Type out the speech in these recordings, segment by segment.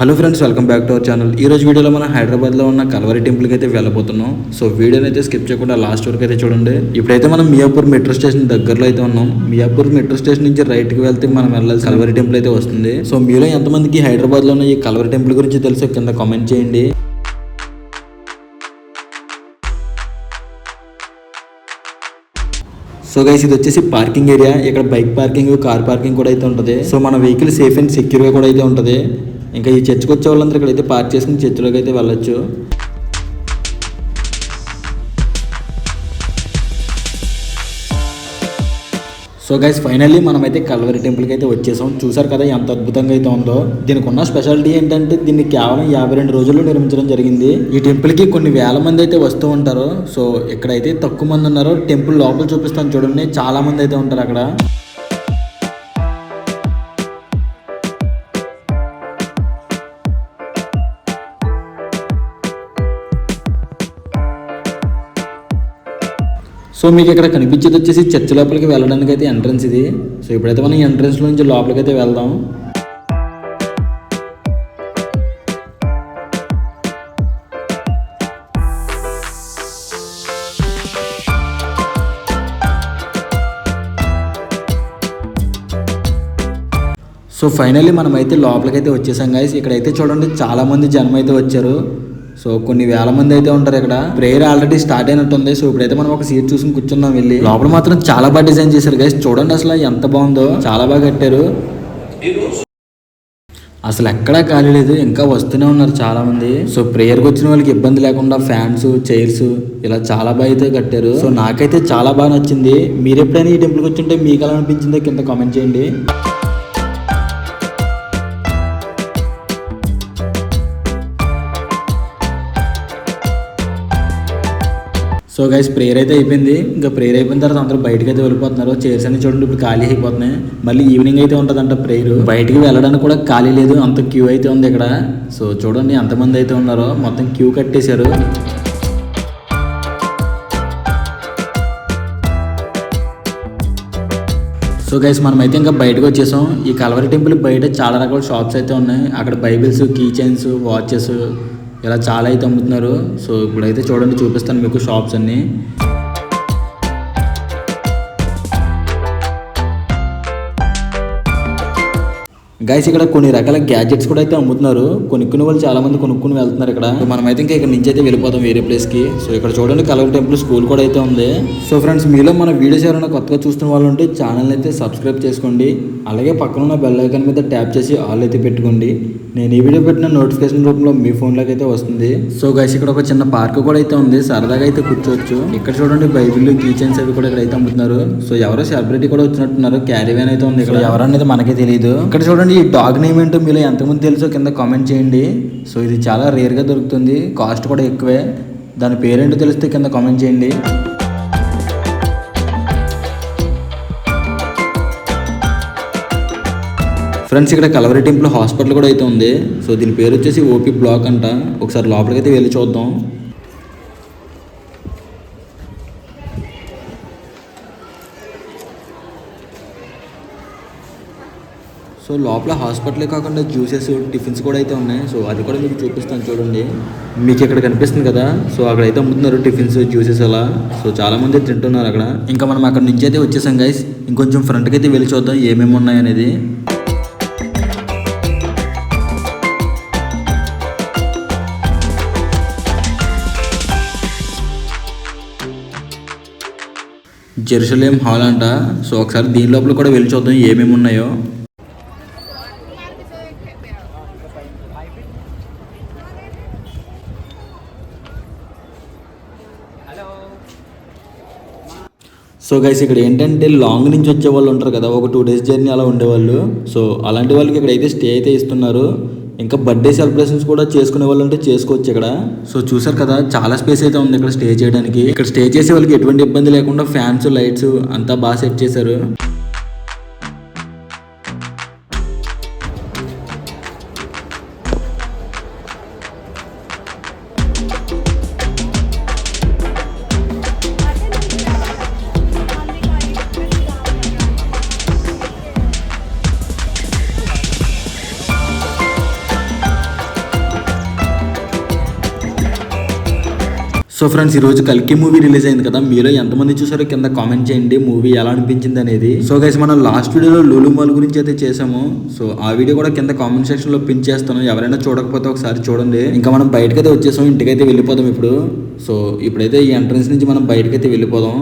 Hello friends welcome back to our channel ఈ రోజు వీడియోలో మనం హైదరాబాద్లో ఉన్న కల్వరి టెంపుల్కి అయితే వెళ్ళబోతున్నాం. సో వీడియోని అయితే స్కిప్ చేయకుండా లాస్ట్ వరకు అయితే చూడండి. ఇప్పుడైతే మనం మియాపూర్ మెట్రో స్టేషన్ దగ్గరలో అయితే ఉన్నాం. మియాపూర్ మెట్రో స్టేషన్ నుంచి రైట్కి వెళ్తే మనం వెళ్ళాలి కల్వరి టెంపుల్ అయితే వస్తుంది. సో మీలో ఎంతమందికి హైదరాబాద్లో ఉన్న ఈ కల్వరి టెంపుల్ గురించి తెలుసో కింద కామెంట్ చేయండి. సో గైస్ ఇది వచ్చేసి పార్కింగ్ ఏరియా ఇక్కడ బైక్ పార్కింగ్ కార్ పార్కింగ్ కూడా అయితే ఉంటుంది. సో మన వెహికల్ సేఫ్ అండ్ సెక్యూర్గా కూడా అయితే ఉంటుంది. ఇంకా ఈ చర్చికి వచ్చే వాళ్ళందరూ ఇక్కడైతే పార్క్ చేసుకుని చర్చిలోకి అయితే వెళ్ళొచ్చు. సో గైస్ ఫైనల్లీ మనమైతే కల్వరి టెంపుల్కి అయితే వచ్చేసాం. చూసారు కదా ఎంత అద్భుతంగా అయితే ఉందో. దీనికి ఉన్న స్పెషాలిటీ ఏంటంటే దీన్ని కేవలం యాభై రెండు రోజుల్లో నిర్మించడం జరిగింది. ఈ టెంపుల్కి కొన్ని వేల మంది అయితే వస్తూ ఉంటారు. సో ఇక్కడైతే తక్కువ మంది ఉన్నారు. టెంపుల్ లోపల చూపిస్తాను చూడండి. చాలా మంది అయితే ఉంటారు అక్కడ. సో మీకు ఇక్కడ కనిపించేది వచ్చేసి చర్చ్ లోపలికి వెళ్ళడానికి అయితే ఎంట్రన్స్ ఇది. సో ఇప్పుడైతే మనం ఎంట్రన్స్ నుంచి లోపలికి అయితే వెళ్దాం. సో ఫైనల్లీ మనం అయితే లోపలికైతే వచ్చేసాం గాయస్ ఇక్కడైతే చూడండి చాలామంది జనం అయితే వచ్చారు. సో కొన్ని వేల మంది అయితే ఉంటారు ఇక్కడ. ప్రేయర్ ఆల్రెడీ స్టార్ట్ అయినట్టుంది. సో ఇప్పుడైతే మనం ఒక సీట్ చూసుకుని కూర్చున్నాం వెళ్ళి. లోపల మాత్రం చాలా బాగా డిజైన్ చేశారు గైస్ చూడండి అసలు ఎంత బాగుందో. చాలా బాగా కట్టారు. అసలు ఎక్కడా ఖాళీ లేదు. ఇంకా వస్తూనే ఉన్నారు చాలా మంది. సో ప్రేయర్కి వచ్చిన వాళ్ళకి ఇబ్బంది లేకుండా ఫ్యాన్స్ చైర్స్ ఇలా చాలా బాగా అయితే కట్టారు. సో నాకైతే చాలా బాగా నచ్చింది. మీరు ఎప్పుడైనా ఈ టెంపుల్కి వచ్చి ఉంటే మీకు ఎలా అనిపించిందో కింద కామెంట్ చేయండి. సో గైస్ ప్రేయర్ అయితే అయిపోయింది. ఇంకా ప్రేయర్ అయిపోయిన తర్వాత అందరూ బయటకు అయితే వెళ్ళిపోతున్నారు. చైర్స్ అన్ని చూడండి ఇప్పుడు ఖాళీ అయిపోతున్నాయి. మళ్ళీ ఈవినింగ్ అయితే ఉంటుందంట ప్రేయర్ బయటికి వెళ్ళడానికి కూడా ఖాళీ లేదు. అంత క్యూ అయితే ఉంది ఇక్కడ. సో చూడండి ఎంతమంది అయితే ఉన్నారో. మొత్తం క్యూ కట్టేశారు. సో గైస్ మనమైతే ఇంకా బయటకు వచ్చేసాం. ఈ కలవరి టెంపుల్ బయట చాలా రకాల షాప్స్ అయితే ఉన్నాయి. అక్కడ బైబిల్స్ కీ చైన్స్ వాచెస్ ఇలా చాలా అయితే అమ్ముతున్నారు. సో ఇప్పుడైతే చూడండి చూపిస్తాను మీకు షాప్స్ అన్నీ. గైస్ ఇక్కడ కొన్ని రకాల గ్యాజెట్స్ కూడా అయితే అమ్ముతున్నారు. కొనుక్కునే వాళ్ళు చాలా మంది కొనుక్కుని వెళ్తున్నారు ఇక్కడ. మనం అయితే ఇంకా ఇక్కడ నుంచి అయితే వెళ్ళిపోతాం వేరే ప్లేస్కి. సో ఇక్కడ చూడండి కలర్ టెంపుల్ స్కూల్ కూడా అయితే ఉంది. సో ఫ్రెండ్స్ మీలో మన వీడియోస్ ఎవరైనా కొత్తగా చూస్తున్న వాళ్ళు ఉంటే ఛానల్ అయితే సబ్స్క్రైబ్ చేసుకోండి. అలాగే పక్కన ఉన్న బెల్ ఐకాన్ మీద ట్యాప్ చేసి ఆల్ అయితే పెట్టుకోండి. నేను ఈ వీడియో పెట్టిన నోటిఫికేషన్ రూపంలో మీ ఫోన్లోకి అయితే వస్తుంది. సో గైస్ ఇక్కడ ఒక చిన్న పార్క్ కూడా అయితే ఉంది. సరదాగా అయితే కూర్చోవచ్చు. ఇక్కడ చూడండి బైబిల్ కీచెన్స్ అవి కూడా ఇక్కడ అయితే అమ్ముతున్నారు. సో ఎవరో సెలబ్రిటీ కూడా వచ్చినట్టున్నారు. క్యారీ వ్యాన్ అయితే ఉంది ఇక్కడ. ఎవరనేది మనకే తెలియదు ఇక్కడ చూడండి ఈ డాగ్ నేమ్ ఏంటో మీలో ఎంతమంది తెలుసో కింద కామెంట్ చేయండి. సో ఇది చాలా రేర్గా దొరుకుతుంది. కాస్ట్ కూడా ఎక్కువే. దాని పేరేంటో తెలిస్తే కింద కామెంట్ చేయండి. ఫ్రెండ్స్ ఇక్కడ కలవరి టెంపుల్ హాస్పిటల్ కూడా అయితే ఉంది. సో దీని పేరు వచ్చేసి ఓపీ బ్లాక్ అంట. ఒకసారి లోపలికి అయితే వెళ్ళి చూద్దాం. సో లోపల హాస్పిటలే కాకుండా జ్యూసెస్ టిఫిన్స్ కూడా అయితే ఉన్నాయి. సో అది కూడా మీకు చూపిస్తాను చూడండి. మీకు ఇక్కడ కనిపిస్తుంది కదా. సో అక్కడ అయితే అమ్ముతున్నారు టిఫిన్స్ జ్యూసెస్ అలా. సో చాలామంది తింటున్నారు అక్కడ. ఇంకా మనం అక్కడ నుంచి అయితే వచ్చేసాం గైస్ ఇంకొంచెం ఫ్రంట్కి అయితే వెళ్ళి చూద్దాం ఏమేమి ఉన్నాయి అనేది. జెరూసలేం హాల్ అంట. సో ఒకసారి దీని లోపల కూడా వెళ్ళి చూద్దాం ఏమేమి ఉన్నాయో. సో గైస్ ఇక్కడ ఏంటంటే లాంగ్ నుంచి వచ్చే వాళ్ళు ఉంటారు కదా ఒక టూ డేస్ జర్నీ అలా ఉండేవాళ్ళు. సో అలాంటి వాళ్ళకి ఇక్కడ అయితే స్టే అయితే ఇస్తున్నారు. ఇంకా బర్త్డే సెలబ్రేషన్స్ కూడా చేసుకునే వాళ్ళు ఉంటే చేసుకోవచ్చు ఇక్కడ. సో చూసారు కదా చాలా స్పేస్ అయితే ఉంది ఇక్కడ స్టే చేయడానికి. ఇక్కడ స్టే చేసే వాళ్ళకి ఎటువంటి ఇబ్బంది లేకుండా ఫ్యాన్స్ లైట్స్ అంతా బాగా సెట్ చేశారు. సో ఫ్రెండ్స్ ఈ రోజు కల్కి మూవీ రిలీజ్ అయింది కదా. మీలో ఎంతమంది చూసారో కింద కామెంట్ చేయండి. మూవీ ఎలా అనిపించింది అనేది. సో గైస్ మనం లాస్ట్ వీడియోలో లూలు మాల్ గురించి అయితే చేసాము. సో ఆ వీడియో కూడా కింద కామెంట్ సెక్షన్లో పిన్ చేస్తాను. ఎవరైనా చూడకపోతే ఒకసారి చూడండి. ఇంకా మనం బయటకైతే వచ్చేసాం. ఇంటికైతే వెళ్ళిపోదాం ఇప్పుడు. సో ఇప్పుడైతే ఈ ఎంట్రన్స్ నుంచి మనం బయటకైతే వెళ్ళిపోదాం.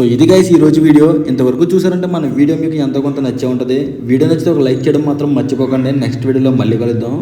సో ఇది గైస్ ఈరోజు వీడియో ఇంతవరకు చూసారంటే మన వీడియో మీకు ఎంతో కొంత నచ్చే ఉంటుంది. వీడియో నచ్చితే ఒక లైక్ చేయడం మాత్రం మర్చిపోకండి. నెక్స్ట్ వీడియోలో మళ్ళీ కలుద్దాం.